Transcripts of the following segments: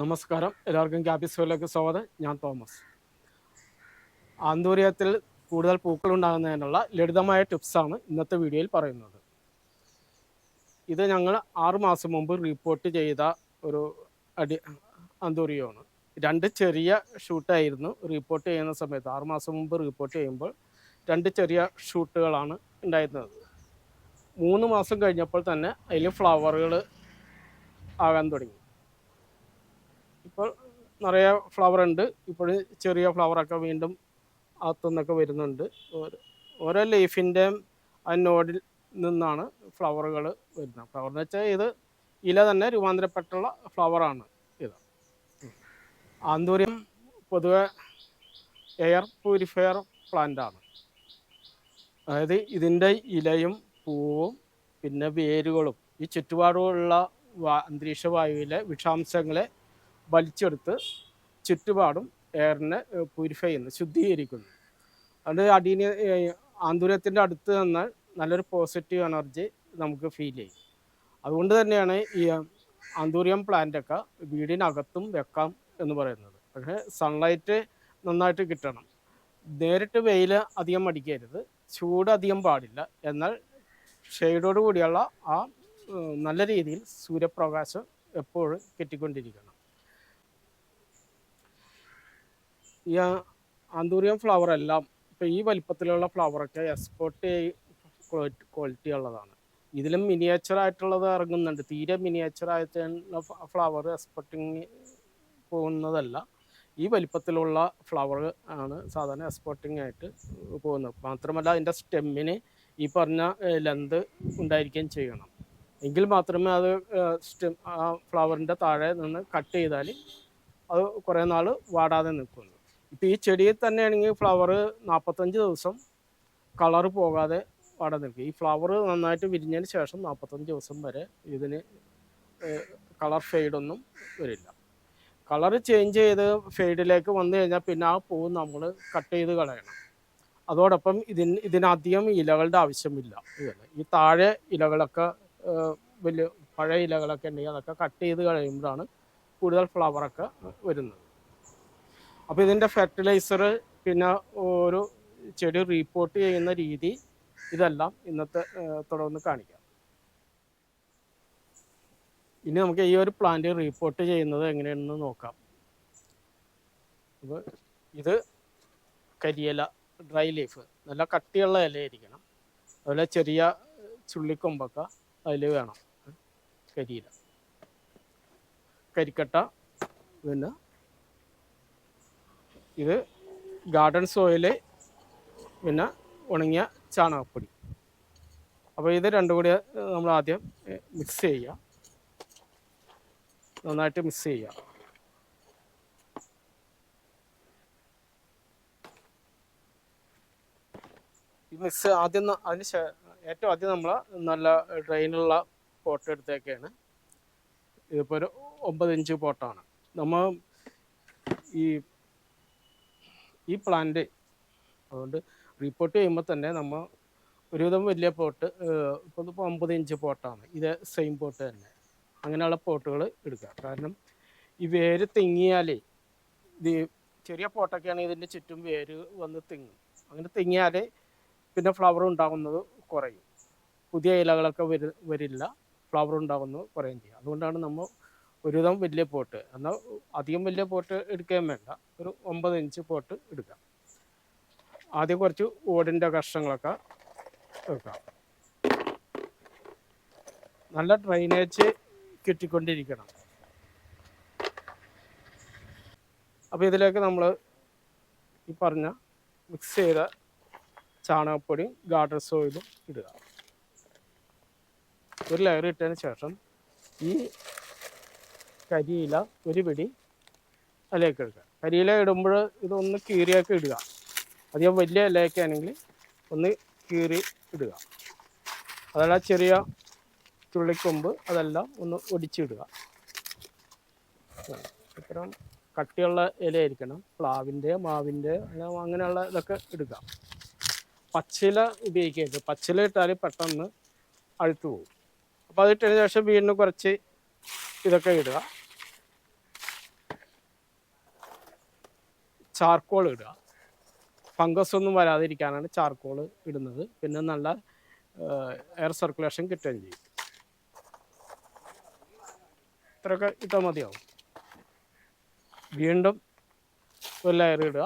നമസ്കാരം. എല്ലാവർക്കും ക്യാപിസോയിലേക്ക് സ്വാഗതം. ഞാൻ തോമസ്. ആന്തൂര്യത്തിൽ കൂടുതൽ പൂക്കൾ ഉണ്ടാകുന്നതിനുള്ള ലളിതമായ ടിപ്സാണ് ഇന്നത്തെ വീഡിയോയിൽ പറയുന്നത്. ഇത് ഞങ്ങൾ ആറുമാസം മുമ്പ് റിപ്പോർട്ട് ചെയ്ത ഒരു അടി ആന്തൂര്യമാണ് രണ്ട് ചെറിയ ഷൂട്ടായിരുന്നു റിപ്പോർട്ട് ചെയ്യുന്ന സമയത്ത്. ആറുമാസം മുമ്പ് റിപ്പോർട്ട് ചെയ്യുമ്പോൾ രണ്ട് ചെറിയ ഷൂട്ടുകളാണ് ഉണ്ടായിരുന്നത്. മൂന്ന് മാസം കഴിഞ്ഞപ്പോൾ തന്നെ അതിൽ ഫ്ലവറുകൾ ആകാൻ തുടങ്ങി. ഇപ്പോൾ നിറയെ ഫ്ലവർ ഉണ്ട്. ഇപ്പോൾ ചെറിയ ഫ്ലവറൊക്കെ വീണ്ടും അകത്തുനിന്നൊക്കെ വരുന്നുണ്ട്. ഓരോ- ലൈഫിന്റെയും ആ നോഡിൽ നിന്നാണ് ഫ്ലവറുകൾ വരുന്നത്. ഫ്ലവർ എന്ന് വെച്ചാൽ ഇത് ഇല തന്നെ രൂപാന്തരപ്പെട്ടുള്ള ഫ്ലവറാണ് ഇത്. ആന്തൂര്യം പൊതുവെ എയർ പ്യൂരിഫയർ പ്ലാന്റാണ് അതായത് ഇതിന്റെ ഇലയും പൂവും പിന്നെ വേരുകളും ഈ ചുറ്റുപാടുമുള്ള അന്തരീക്ഷ വായുവിലെ വിഷാംശങ്ങളെ വലിച്ചെടുത്ത് ചുറ്റുപാടും എയറിനെ പ്യൂരിഫൈ ചെയ്യുന്നു ശുദ്ധീകരിക്കുന്നു. അത് അടീന ആന്തുരത്തിന്റെ അടുത്ത് നിന്നാൽ നല്ലൊരു പോസിറ്റീവ് എനർജി നമുക്ക് ഫീൽ ചെയ്യും. അതുകൊണ്ട് തന്നെയാണ് ഈ ആന്തൂര്യം പ്ലാന്റൊക്കെ വീടിനകത്തും വെക്കാം എന്ന് പറയുന്നത്. പക്ഷേ സൺലൈറ്റ് നന്നായിട്ട് കിട്ടണം. നേരിട്ട് വെയിൽ അധികം അടിക്കരുത് ചൂട് അധികം പാടില്ല. എന്നാൽ ഷെയ്ഡോട് കൂടിയുള്ള ആ നല്ല രീതിയിൽ സൂര്യപ്രകാശം എപ്പോഴും കിട്ടിക്കൊണ്ടിരിക്കണം. ഈ ആന്തൂരിയം ഫ്ലവർ എല്ലാം ഇപ്പം ഈ വലിപ്പത്തിലുള്ള ഫ്ലവറൊക്കെ എക്സ്പോർട്ട് ക്വാളിറ്റി ഉള്ളതാണ്. ഇതിലും മിനിയേച്ചർ ആയിട്ടുള്ളത് ഇറങ്ങുന്നുണ്ട്. തീരെ മിനിയേച്ചർ ആയിട്ടുള്ള ഫ്ലവർ എക്സ്പോർട്ടിങ് പോകുന്നതല്ല. ഈ വലിപ്പത്തിലുള്ള ഫ്ലവർ ആണ് സാധാരണ എക്സ്പോർട്ടിങ് ആയിട്ട് പോകുന്നത്. മാത്രമല്ല അതിന്റെ സ്റ്റെമ്മിന് ഈ പറഞ്ഞ ലെന്ത് ഉണ്ടായിരിക്കുകയും ചെയ്യണം. എങ്കിൽ മാത്രമേ അത് സ്റ്റെം ആ ഫ്ലവറിന്റെ താഴെ നിന്ന് കട്ട് ചെയ്താൽ അത് കുറേ നാൾ വാടാതെ നിൽക്കുള്ളൂ. ഇപ്പോൾ ഈ ചെടിയിൽ തന്നെയാണെങ്കിൽ ഫ്ലവർ നാൽപ്പത്തഞ്ച് ദിവസം കളർ പോകാതെ അവിടെ നിൽക്കും. ഈ ഫ്ലവർ നന്നായിട്ട് വിരിഞ്ഞതിന് ശേഷം നാൽപ്പത്തഞ്ച് ദിവസം വരെ ഇതിന് കളർ ഫെയ്ഡൊന്നും വരില്ല. കളർ ചേഞ്ച് ചെയ്ത് ഫെയ്ഡിലേക്ക് വന്നു കഴിഞ്ഞാൽ പിന്നെ ആ പൂ നമ്മൾ കട്ട് ചെയ്ത് കളയണം. അതോടൊപ്പം ഇതിന് ഇതിനധികം ഇലകളുടെ ആവശ്യമില്ല. ഇതല്ല ഈ താഴെ ഇലകളൊക്കെ വലിയ പഴയ ഇലകളൊക്കെ ഉണ്ടെങ്കിൽ അതൊക്കെ കട്ട് ചെയ്ത് കഴിയുമ്പോഴാണ് കൂടുതൽ ഫ്ലവറൊക്കെ വരുന്നത്. അപ്പോൾ ഇതിന്റെ ഫെർട്ടിലൈസർ പിന്നെ ഒരു ചെടി റീപ്പോർട്ട് ചെയ്യുന്ന രീതി ഇതെല്ലാം ഇന്നത്തെ തുടർന്ന് കാണിക്കാം. ഇനി നമുക്ക് ഈ ഒരു പ്ലാന്റ് റീപ്പോർട്ട് ചെയ്യുന്നത് എങ്ങനെയാണെന്ന് നോക്കാം. അപ്പോൾ ഇത് കരിയില ഡ്രൈ ലീഫ് നല്ല കട്ടിയുള്ള ഇലയായിരിക്കണം. അതുപോലെ ചെറിയ ചുള്ളിക്കൊമ്പൊക്കെ അതിൽ വേണം. കരിയില. കരിക്കട്ട പിന്നെ ഇത് ഗാർഡൻ സോയിൽ പിന്നെ ഉണങ്ങിയ ചാണകപ്പൊടി. അപ്പോൾ ഇത് രണ്ടും കൂടി നമ്മൾ ആദ്യം മിക്സ് ചെയ്യുക. നന്നായിട്ട് മിക്സ് ചെയ്യുക. ഈ മിക്സ് ആദ്യം അതിന് ഏറ്റവും ആദ്യം നമ്മൾ നല്ല ഡ്രെയിനുള്ള പോട്ട് എടുത്തേക്കാണ്. ഇതിപ്പോൾ ഒരു ഒമ്പത് ഇഞ്ച് പോട്ടാണ് നമ്മൾ ഈ ഈ പ്ലാന്റ് അതുകൊണ്ട് റിപ്പോർട്ട് ചെയ്യുമ്പോൾ തന്നെ നമ്മൾ ഒരുവിധം വലിയ പോട്ട് ഇപ്പോൾ ഇപ്പോൾ അമ്പത് ഇഞ്ച് പോട്ടാണ് ഇത് സെയിം പോട്ട് തന്നെ. അങ്ങനെയുള്ള പോട്ടുകൾ എടുക്കുക കാരണം ഈ വേര് തിങ്ങിയാലേ ഇത് ചെറിയ പോട്ടൊക്കെയാണെങ്കിൽ ഇതിന്റെ ചുറ്റും വേര് വന്ന് തിങ്ങും. അങ്ങനെ തിങ്ങിയാലേ പിന്നെ ഫ്ലവർ ഉണ്ടാകുന്നത് കുറയും. പുതിയ ഇലകളൊക്കെ വരി വരില്ല. ഫ്ലവർ ഉണ്ടാകുന്നത് കുറയും ചെയ്യും. അതുകൊണ്ടാണ് നമ്മൾ ഒരുവിധം വലിയ പോട്ട്. എന്നാൽ അധികം വലിയ പോട്ട് എടുക്കുകയും വേണ്ട. ഒരു ഒമ്പത് ഇഞ്ച് പോട്ട് എടുക്കാം. ആദ്യം കുറച്ച് ഓടിന്റെ കഷ്ണങ്ങളൊക്കെ എടുക്കാം നല്ല ഡ്രൈനേജ് കിട്ടിക്കൊണ്ടിരിക്കണം. അപ്പോൾ ഇതിലേക്ക് നമ്മൾ ഈ പറഞ്ഞ മിക്സ് ചെയ്ത ചാണകപ്പൊടിയും ഗാർഡൻ സോയിലും ഇടുക. ഒരു ലെയർ ഇട്ടതിന് ശേഷം ഈ കരിയില ഒരു പിടി അതിലേക്ക് എടുക്കുക. കരിയില ഇടുമ്പോൾ ഇതൊന്ന് കീറിയൊക്കെ ഇടുക. അധികം വലിയ ഇലയൊക്കെ ആണെങ്കിൽ ഒന്ന് കീറി ഇടുക. അതല്ല ചെറിയ ചുള്ളിക്കൊമ്പ് അതെല്ലാം ഒന്ന് ഒടിച്ചിടുക ഇത്തരം കട്ടിയുള്ള ഇലയായിരിക്കണം. പ്ലാവിന്റെ മാവിന്റെ അങ്ങനെ അങ്ങനെയുള്ള ഇതൊക്കെ എടുക്കുക പച്ചില ഉപയോഗിക്കരുത്. പച്ചില ഇട്ടാൽ പെട്ടെന്ന് അഴുത്തു പോകും. അപ്പോൾ അതിട്ടതിന് ശേഷം വീണ്ടും കുറച്ച് ഇതൊക്കെ ഇടുക. ചാർക്കോൾ ഇടുക. ഫംഗസ് ഒന്നും വരാതിരിക്കാനാണ് ചാർക്കോൾ ഇടുന്നത്. പിന്നെ നല്ല എയർ സർക്കുലേഷൻ കിട്ടുകയും ചെയ്യും. ഇത്രയൊക്കെ ഇട്ടാൽ മതിയാവും. വീണ്ടും ഒരു ലെയർ ഇടുക.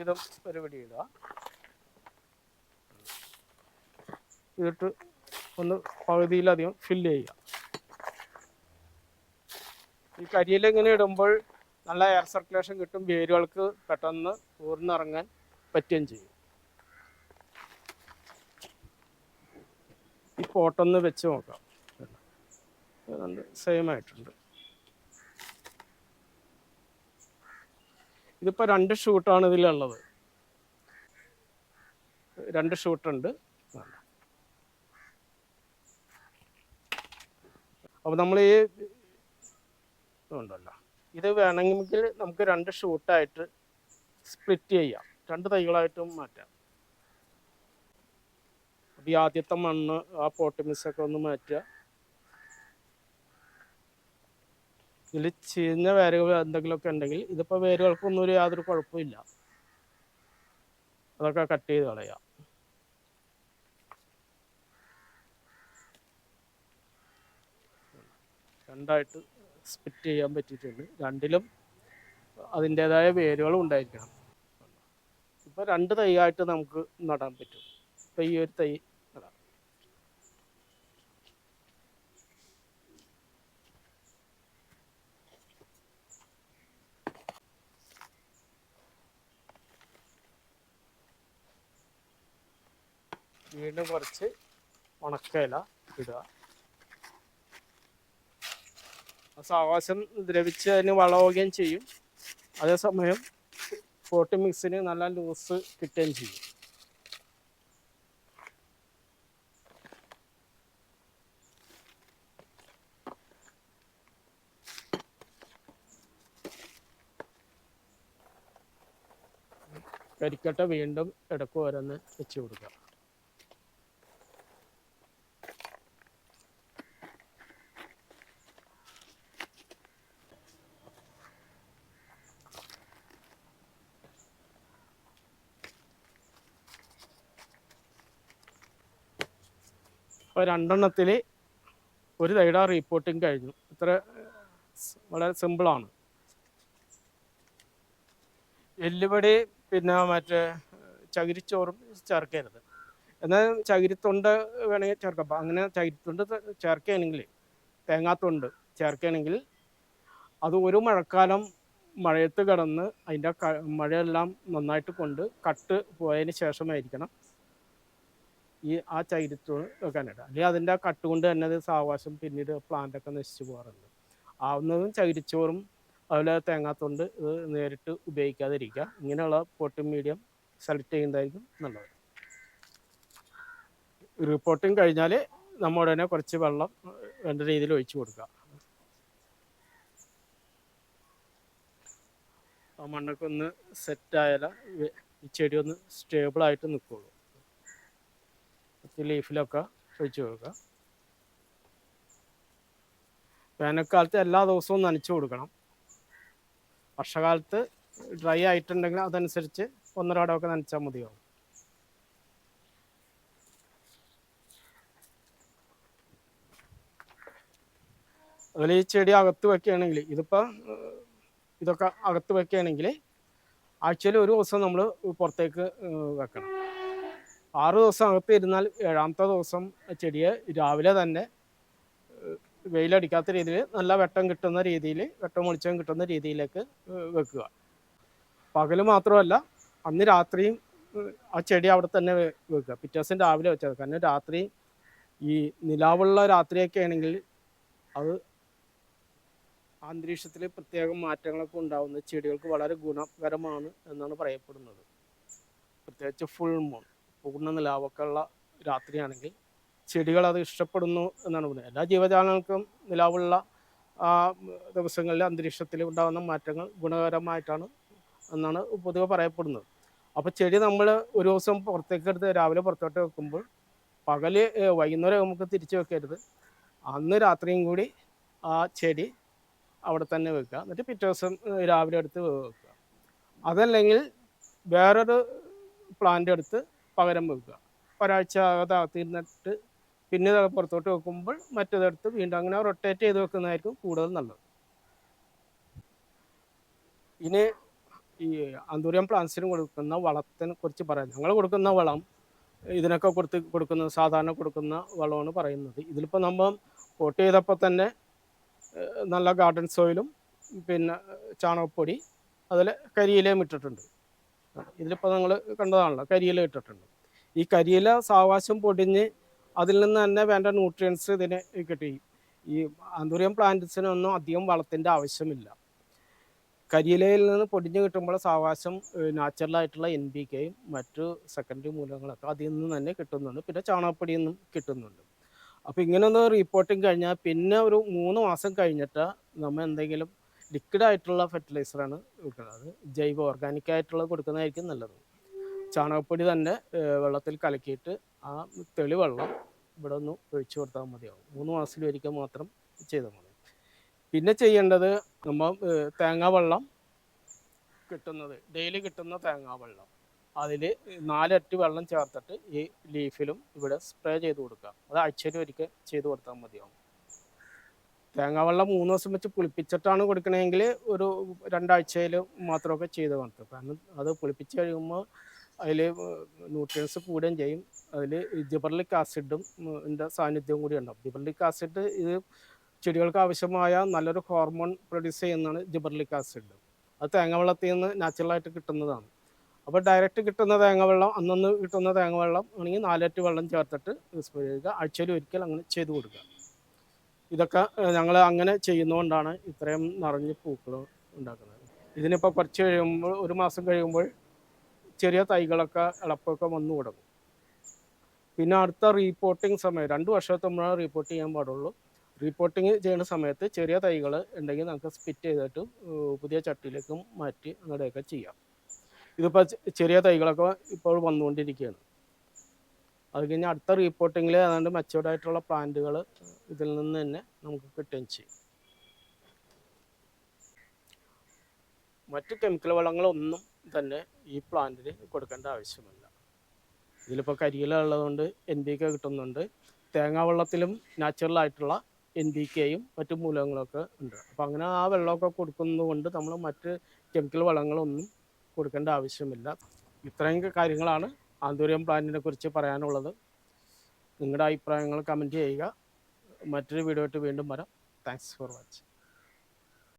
ഇതും ഒരു പിടി ഇടുക. ഇതിട്ട് ഒന്ന് പകുതിയിലധികം ഫില്ല് ചെയ്യുക. ഈ കരിയിൽ എങ്ങനെ ഇടുമ്പോൾ നല്ല എയർ സർക്കുലേഷൻ കിട്ടും വേരുകൾക്ക് പെട്ടെന്ന് ഊർന്നിറങ്ങാൻ പറ്റുകയും ചെയ്യും. ഈ പോട്ടൊന്ന് വെച്ച് നോക്കാം. സെയിം ആയിട്ടുണ്ട്. ഇതിപ്പോൾ രണ്ട് ഷൂട്ടാണ് ഇതിലുള്ളത്. രണ്ട് ഷൂട്ടുണ്ട് അപ്പോൾ നമ്മൾ ഈ ഉണ്ടല്ലോ ഇത് വേണമെങ്കിൽ നമുക്ക് രണ്ട് ഷൂട്ടായിട്ട് സ്പ്ലിറ്റ് ചെയ്യാം. രണ്ട് തൈകളായിട്ടും മാറ്റാം. അപ്പോൾ ഈ ആദ്യത്തെ മണ്ണ് ആ പോട്ടിമിസൊക്കെ ഒന്ന് മാറ്റുക. ഇതിൽ ചീഞ്ഞ വേരുകൾ എന്തെങ്കിലുമൊക്കെ ഉണ്ടെങ്കിൽ ഇതിപ്പോൾ വേരുകൾക്കൊന്നും ഒരു യാതൊരു കുഴപ്പമില്ല. അതൊക്കെ കട്ട് ചെയ്ത് കളയാം. രണ്ടായിട്ട് സ്പ്ലിറ്റ് ചെയ്യാൻ പറ്റിയിട്ടുണ്ട്. രണ്ടിലും അതിന്റെതായ വേരുകളും ഉണ്ടായിരിക്കണം. ഇപ്പോൾ രണ്ട് തൈയായിട്ട് നമുക്ക് നടാൻ പറ്റും. ഇപ്പോൾ ഈ ഒരു തൈ നടാം. വീണ്ടും കുറച്ച് ഉണക്കയില ഇടുക. സാവാസം ദ്രവിച്ച് അതിന് വളവുകയും ചെയ്യും. അതേസമയം ഫോർട്ടി മിക്സിന് നല്ല ലൂസ് കിട്ടുകയും ചെയ്യും. കരിക്കട്ട വീണ്ടും ഇടയ്ക്ക് ഓരോന്ന് വെച്ച് കൊടുക്കുക അപ്പോൾ രണ്ടെണ്ണത്തിൽ ഒരു തൈഡ റിപ്പോർട്ടിങ് കഴിഞ്ഞു. ഇത്ര വളരെ സിമ്പിളാണ് എല്ലുപടി പിന്നെ മറ്റേ ചകിരിച്ചോറും ചേർക്കരുത്. എന്നാൽ ചകിരിത്തൊണ്ട് വേണമെങ്കിൽ ചേർക്കാം. അപ്പം അങ്ങനെ ചകിരിത്തൊണ്ട് ചേർക്കുകയാണെങ്കിൽ തേങ്ങാത്തൊണ്ട് ചേർക്കുകയാണെങ്കിൽ അത് ഒരു മഴക്കാലം മഴയത്ത് കിടന്ന് അതിന്റെ മഴയെല്ലാം നന്നായിട്ട് കൊണ്ട് കട്ട് പോയതിന് ശേഷമായിരിക്കണം. ഈ ആ ചൈരത്തോട് വെക്കാനായിട്ട്. അല്ലെങ്കിൽ അതിന്റെ ആ കട്ട് കൊണ്ട് തന്നെ അത് സാവകാശം പിന്നീട് പ്ലാന്റൊക്കെ നശിച്ചു പോകാറുണ്ട്. ആവുന്നതും ചകിരിച്ചോറും അതുപോലെ തേങ്ങാത്തൊണ്ട് ഇത് നേരിട്ട് ഉപയോഗിക്കാതിരിക്കുക. ഇങ്ങനെയുള്ള പോട്ടും മീഡിയം സെലക്ട് ചെയ്യുന്നതായിരിക്കും നല്ലത്. റിപ്പോർട്ടിങ് കഴിഞ്ഞാൽ നമ്മൾ ഉടനെ കുറച്ച് വെള്ളം വേണ്ട രീതിയിൽ ഒഴിച്ചു കൊടുക്കുക. മണ്ണൊക്കെ ഒന്ന് സെറ്റായാലും ഈ ചെടി ഒന്ന് സ്റ്റേബിളായിട്ട് നിൽക്കുള്ളൂ ലീഫിലൊക്കെ ഒഴിച്ചു കൊടുക്കുക. വേനൽക്കാലത്ത് എല്ലാ ദിവസവും നനച്ചു കൊടുക്കണം. വർഷകാലത്ത് ഡ്രൈ ആയിട്ടുണ്ടെങ്കിൽ അതനുസരിച്ച് ഒന്നരാടമൊക്കെ നനച്ചാൽ മതിയാവും. അതുപോലെ ഈ ചെടി അകത്ത് വെക്കുകയാണെങ്കിൽ ഇതിപ്പോൾ ഇതൊക്കെ അകത്ത് വെക്കുകയാണെങ്കിൽ ആഴ്ചയിൽ ഒരു ദിവസം നമ്മൾ പുറത്തേക്ക് വെക്കണം. ആറ് ദിവസം അകത്ത് ഇരുന്നാൽ ഏഴാമത്തെ ദിവസം ചെടിയെ രാവിലെ തന്നെ വെയിലടിക്കാത്ത രീതിയിൽ നല്ല വെട്ടം കിട്ടുന്ന രീതിയിൽ വെട്ടം വെളിച്ചം കിട്ടുന്ന രീതിയിലേക്ക് വെക്കുക. പകൽ മാത്രമല്ല അന്ന് രാത്രിയും ആ ചെടി അവിടെ തന്നെ വെക്കുക. പിറ്റേ ദിവസം രാവിലെ വെച്ചത് കാരണം രാത്രി ഈ നിലാവുള്ള രാത്രിയൊക്കെ ആണെങ്കിൽ അത് അന്തരീക്ഷത്തിൽ പ്രത്യേകം മാറ്റങ്ങളൊക്കെ ഉണ്ടാകുന്നത് ചെടികൾക്ക് വളരെ ഗുണകരമാണ് എന്നാണ് പറയപ്പെടുന്നത്. പ്രത്യേകിച്ച് ഫുൾ മൂൺ പൂർണ നിലാവൊക്കെ ഉള്ള രാത്രിയാണെങ്കിൽ ചെടികൾ അത് ഇഷ്ടപ്പെടുന്നു എന്നാണ് പറയുന്നത്. എല്ലാ ജീവജാലങ്ങൾക്കും നിലാവുള്ള ദിവസങ്ങളിൽ അന്തരീക്ഷത്തിൽ ഉണ്ടാകുന്ന മാറ്റങ്ങൾ ഗുണകരമായിട്ടാണ് എന്നാണ് പൊതുവെ പറയപ്പെടുന്നത്. അപ്പോൾ ചെടി നമ്മൾ ഒരു ദിവസം പുറത്തേക്ക് എടുത്ത് രാവിലെ പുറത്തോട്ട് വെക്കുമ്പോൾ പകൽ വൈകുന്നേരം നമുക്ക് തിരിച്ചു വെക്കരുത്. അന്ന് രാത്രിയും കൂടി ആ ചെടി അവിടെ തന്നെ വെക്കുക. എന്നിട്ട് പിറ്റേ ദിവസം രാവിലെ എടുത്ത് വെക്കുക. അതല്ലെങ്കിൽ വേറൊരു പ്ലാന്റ് എടുത്ത് പകരം വെക്കുക. ഒരാഴ്ച അത് അകത്തിരുന്നിട്ട് പിന്നെ അത് പുറത്തോട്ട് വെക്കുമ്പോൾ മറ്റേതെടുത്ത് വീണ്ടും അങ്ങനെ റൊട്ടേറ്റ് ചെയ്ത് വെക്കുന്നതായിരിക്കും കൂടുതൽ നല്ലത്. ഇനി ഈ അന്തൂരിയം പ്ലാന്റ്സിന് കൊടുക്കുന്ന വളത്തിനെ കുറിച്ച് പറയാം. ഞങ്ങൾ കൊടുക്കുന്ന വളം ഇതിനൊക്കെ കൊടുത്ത് കൊടുക്കുന്ന സാധാരണ കൊടുക്കുന്ന വളമാണ് പറയുന്നത്. ഇതിലിപ്പോൾ നമ്മൾ പോട്ട് ചെയ്തപ്പോൾ തന്നെ നല്ല ഗാർഡൻ സോയിലും പിന്നെ ചാണകപ്പൊടി അതിൽ കരിയിലയും ഇട്ടിട്ടുണ്ട്. ഇതിലിപ്പോൾ നിങ്ങൾ കണ്ടതാണല്ലോ കരിയില ഇട്ടിട്ടുണ്ട്. ഈ കരിയില സാവാശം പൊടിഞ്ഞ് അതിൽ നിന്ന് തന്നെ വേണ്ട ന്യൂട്രിയൻസ് ഇതിന് കിട്ടി. ഈ അന്തൂരിയം പ്ലാന്റ്സിനൊന്നും അധികം വളത്തിന്റെ ആവശ്യമില്ല. കരിയിലയിൽ നിന്ന് പൊടിഞ്ഞ് കിട്ടുമ്പോൾ സാവകാശം നാച്ചുറലായിട്ടുള്ള എൻ പി കെയും മറ്റു സെക്കൻഡറി മൂലങ്ങളൊക്കെ അതിൽ നിന്ന് തന്നെ കിട്ടുന്നുണ്ട്. പിന്നെ ചാണകപ്പൊടിയിൽ നിന്നും കിട്ടുന്നുണ്ട്. അപ്പോൾ ഇങ്ങനെ ഒന്ന് റിപ്പോർട്ടിങ് കഴിഞ്ഞാൽ പിന്നെ ഒരു മൂന്ന് മാസം കഴിഞ്ഞിട്ട് നമ്മൾ എന്തെങ്കിലും ലിക്വിഡ് ആയിട്ടുള്ള ഫെർട്ടിലൈസറാണ് കൊടുക്കുന്നത്. ജൈവ ഓർഗാനിക് ആയിട്ടുള്ളത് കൊടുക്കുന്നതായിരിക്കും നല്ലത്. ചാണകപ്പൊടി തന്നെ വെള്ളത്തിൽ കലക്കിയിട്ട് ആ തെളി വെള്ളം ഇവിടെ ഒന്ന് ഒഴിച്ചു കൊടുത്താൽ മതിയാവും. മൂന്ന് മാസത്തിൽ ഒരിക്കൽ മാത്രം ചെയ്താൽ മതി. പിന്നെ ചെയ്യേണ്ടത് നമ്മൾ തേങ്ങാ വെള്ളം കിട്ടുന്നത് ഡെയിലി കിട്ടുന്ന തേങ്ങാ വെള്ളം. അതിൽ നാലറ്റ് വെള്ളം ചേർത്തിട്ട് ഈ ലീഫിലും ഇവിടെ സ്പ്രേ ചെയ്ത് കൊടുക്കുക. അത് ആഴ്ചയിൽ ഒരിക്കൽ ചെയ്ത് കൊടുത്താൽ മതിയാവും. തേങ്ങാ വെള്ളം മൂന്ന് ദിവസം വെച്ച് പുളിപ്പിച്ചിട്ടാണ് കൊടുക്കണമെങ്കിൽ ഒരു രണ്ടാഴ്ചയിൽ മാത്രമൊക്കെ ചെയ്ത് കൊടുത്തു കാരണം അത് പുളിപ്പിച്ച് കഴിയുമ്പോൾ അതിൽ ന്യൂട്രിയൻസ് കൂടുകയും ചെയ്യും. അതിൽ ജിബർലിക് ആസിഡും സാന്നിധ്യവും കൂടി ഉണ്ടാവും. ജിബർലിക് ആസിഡ് ഇത് ചെടികൾക്ക് ആവശ്യമായ നല്ലൊരു ഹോർമോൺ പ്രൊഡ്യൂസ് ചെയ്യുന്നതാണ് ജിബർലിക് ആസിഡ് അത് തേങ്ങാവെള്ളത്തിൽ നിന്ന് നാച്ചുറലായിട്ട് കിട്ടുന്നതാണ്. അപ്പോൾ ഡയറക്റ്റ് കിട്ടുന്ന തേങ്ങാവെള്ളം അന്നന്ന് കിട്ടുന്ന തേങ്ങാവെള്ളം ആണെങ്കിൽ നാലറ്റ് വെള്ളം ചേർത്തിട്ട് സ്പ്രേ ചെയ്യുക. ആഴ്ചയിൽ ഒരിക്കൽ അങ്ങനെ ചെയ്തു കൊടുക്കുക. ഇതൊക്കെ ഞങ്ങൾ അങ്ങനെ ചെയ്യുന്നതുകൊണ്ടാണ് ഇത്രയും നിറഞ്ഞ് പൂക്കൾ ഉണ്ടാക്കുന്നത്. ഇതിനിപ്പോൾ കുറച്ച് കഴിയുമ്പോൾ ഒരു മാസം കഴിയുമ്പോൾ ചെറിയ തൈകളൊക്കെ ഇളപ്പൊക്കെ വന്നു തുടങ്ങും. പിന്നെ അടുത്ത റീപ്പോർട്ടിംഗ് സമയം രണ്ട് വർഷത്തുമ്പോഴാണ് റിപ്പോർട്ട് ചെയ്യാൻ പാടുള്ളൂ. റീപ്പോർട്ടിങ് ചെയ്യുന്ന സമയത്ത് ചെറിയ തൈകൾ ഉണ്ടെങ്കിൽ നമുക്ക് സ്പിറ്റ് ചെയ്തിട്ട് പുതിയ ചട്ടിയിലേക്കും മാറ്റി അങ്ങനെയൊക്കെ ചെയ്യാം. ഇതിപ്പോൾ ചെറിയ തൈകളൊക്കെ ഇപ്പോൾ വന്നുകൊണ്ടിരിക്കുകയാണ്. അത് കഴിഞ്ഞ് അടുത്ത റീപ്പോർട്ടിങ്ങിൽ ഏതാണ്ട് മെച്ചോർഡ് ആയിട്ടുള്ള പ്ലാന്റുകൾ ഇതിൽ നിന്ന് തന്നെ നമുക്ക് കിട്ടുകയും ചെയ്യും. മറ്റ് കെമിക്കൽ വളങ്ങളൊന്നും തന്നെ ഈ പ്ലാന്റിന് കൊടുക്കേണ്ട ആവശ്യമില്ല. ഇതിലിപ്പോൾ കരിയില ഉള്ളതുകൊണ്ട് എൻ പി കെ കിട്ടുന്നുണ്ട്. തേങ്ങാ വെള്ളത്തിലും നാച്ചുറൽ ആയിട്ടുള്ള എൻ പി കെയും മറ്റു മൂലകങ്ങളൊക്കെ ഉണ്ട്. അപ്പോൾ അങ്ങനെ ആ വെള്ളമൊക്കെ കൊടുക്കുന്നത് കൊണ്ട് നമ്മൾ മറ്റ് കെമിക്കൽ വളങ്ങളൊന്നും കൊടുക്കേണ്ട ആവശ്യമില്ല. ഇത്രയും കാര്യങ്ങളാണ് ആന്തൂരിയം പ്ലാന്റിനെ കുറിച്ച് പറയാനുള്ളത്. നിങ്ങളുടെ അഭിപ്രായങ്ങൾ കമന്റ് ചെയ്യുക. മറ്റൊരു വീഡിയോ ആയിട്ട് വീണ്ടും വരാം. Thanks for watching